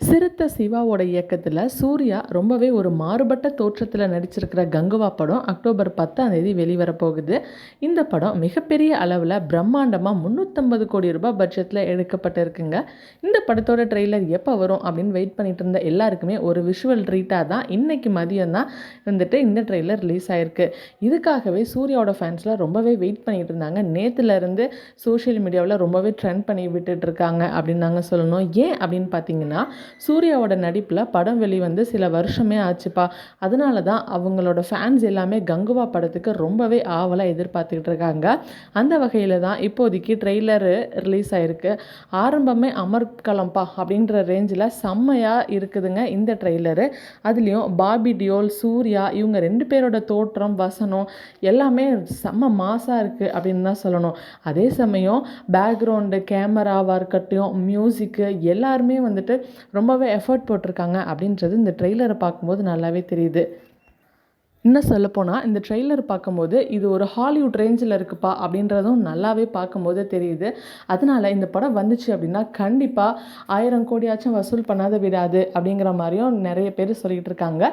சிறுத்தை சிவாவோட இயக்கத்தில் சூர்யா ரொம்பவே ஒரு மாறுபட்ட தோற்றத்தில் நடிச்சிருக்கிற கங்குவா படம் அக்டோபர் பத்தாம் தேதி வெளிவர போகுது. இந்த படம் மிகப்பெரிய அளவில் பிரம்மாண்டமாக முந்நூற்றம்பது கோடி ரூபாய் பட்ஜெட்டில் எடுக்கப்பட்டிருக்குங்க. இந்த படத்தோட ட்ரெய்லர் எப்போ வரும் அப்படின்னு வெயிட் பண்ணிட்டு இருந்த எல்லாருக்குமே ஒரு விஷுவல் ட்ரீட்டாக தான் இன்னைக்கு மதியம் தான் வந்துட்டு இந்த ட்ரெய்லர் ரிலீஸ் ஆயிருக்கு. இதுக்காகவே சூர்யாவோட ஃபேன்ஸ்லாம் ரொம்பவே வெயிட் பண்ணிட்டு இருந்தாங்க. நேற்றுலேருந்து சோஷியல் மீடியாவில் ரொம்பவே ட்ரெண்ட் பண்ணி விட்டுட்டு இருக்காங்க அப்படின்னு நாங்கள் சொல்லணும். ஏன் அப்படின்னு பார்த்தீங்கன்னா சூர்யாவோட நடிப்பில் படம் வெளிவந்து சில வருஷமே ஆச்சுப்பா. அதனால தான் அவங்களோட ஃபேன்ஸ் எல்லாமே கங்குவா படத்துக்கு ரொம்பவே ஆவலாக எதிர்பார்த்துக்கிட்டு இருக்காங்க. அந்த வகையில் தான் இப்போதைக்கு ட்ரெய்லரு ரிலீஸ் ஆகிருக்கு ஆரம்பமே அமர்கலம்பா அப்படின்ற ரேஞ்சில் செம்மையாக இருக்குதுங்க இந்த ட்ரெய்லரு. அதுலேயும் பாபி டியோல் சூர்யா இவங்க ரெண்டு பேரோட தோற்றம் வசனம் எல்லாமே செம்ம மாசாக இருக்குது அப்படின்னு தான் சொல்லணும். அதே சமயம் பேக்ரவுண்டு கேமராவாக இருக்கட்டும் மியூசிக்கு எல்லாருமே வந்துட்டு ரொம்பவே எஃபர்ட் போட்டிருக்காங்க அப்படின்றது இந்த ட்ரெய்லரை பார்க்கும்போது நல்லாவே தெரியுது. இன்னும் சொல்லப்போனால் இந்த ட்ரெய்லர் பார்க்கும்போது இது ஒரு ஹாலிவுட் ரேஞ்சில் இருக்குப்பா அப்படின்றதும் நல்லாவே பார்க்கும்போது தெரியுது. அதனால இந்த படம் வந்துச்சு அப்படின்னா கண்டிப்பாக ஆயிரம் கோடியாச்சும் வசூல் பண்ணாத விடாது அப்படிங்கிற மாதிரியும் நிறைய பேர் சொல்லிகிட்டு இருக்காங்க.